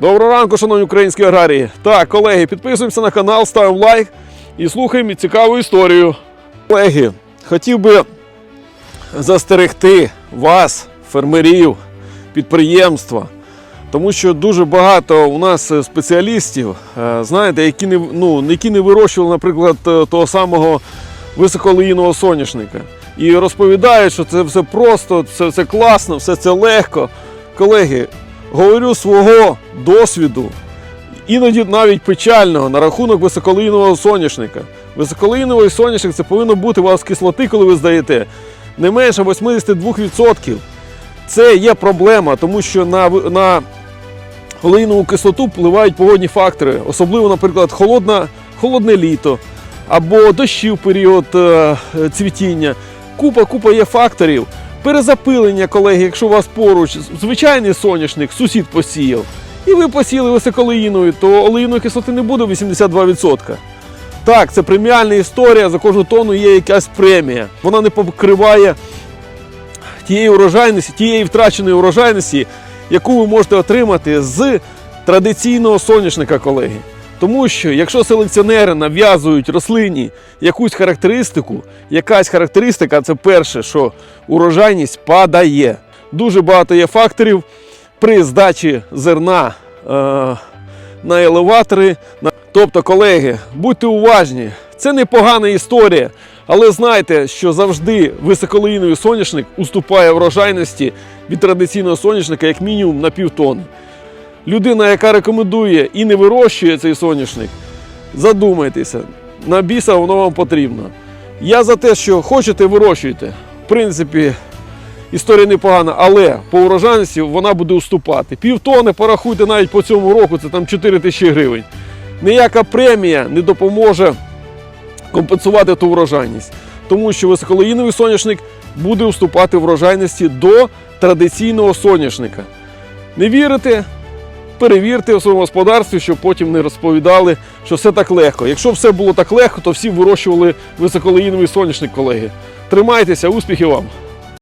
Доброго ранку, шановні українські аграрії. Так, колеги, підписуємося на канал, ставимо лайк і слухаємо цікаву історію. Колеги, хотів би застерегти вас, фермерів, підприємства, тому що дуже багато у нас спеціалістів, е, знаєте, які не, ну, які не вирощували, наприклад, е, того самого високолийного соняшника. І розповідають, що це все просто, це все класно, все це легко. Колеги, говорю свого досвіду, іноді навіть печального на рахунок високолийного соняшника. Високолийновий соняшник це повинно бути у вас кислоти, коли ви здаєте, не менше 82%. Це є проблема, тому що на, на олейнову кислоту впливають погодні фактори, особливо, наприклад, холодна, холодне літо або дощі в період е, цвітіння. Купа, купа є факторів. Перезапилення, колеги, якщо у вас поруч звичайний соняшник, сусід посіяв, і ви посіяли високолеїновий, то олеїної кислоти не буде 82%. Так, це преміальна історія, за кожну тонну є якась премія. Вона не покриває тієї урожайності, тієї втраченої урожайності, яку ви можете отримати з традиційного соняшника, колеги. Тому що якщо селекціонери нав'язують рослині якусь характеристику, якась характеристика це перше, що урожайність падає. Дуже багато є факторів при здачі зерна е, на елеватори. Тобто, колеги, будьте уважні, це непогана історія, але знайте, що завжди високолийний соняшник уступає врожайності від традиційного соняшника як мінімум на півтони. Людина, яка рекомендує і не вирощує цей соняшник, задумайтеся, на біса воно вам потрібно. Я за те, що хочете, вирощуйте. В принципі, історія непогана, але по урожайності вона буде уступати. Півтони порахуйте навіть по цьому року, це там 4 тисячі гривень. Ніяка премія не допоможе компенсувати ту врожайність, тому що високолоїновий соняшник буде уступати врожайності до традиційного соняшника. Не вірите? Перевірте у своєму господарстві, щоб потім не розповідали, що все так легко. Якщо все було так легко, то всі вирощували високолеїновий соняшник, колеги. Тримайтеся, успіхів вам!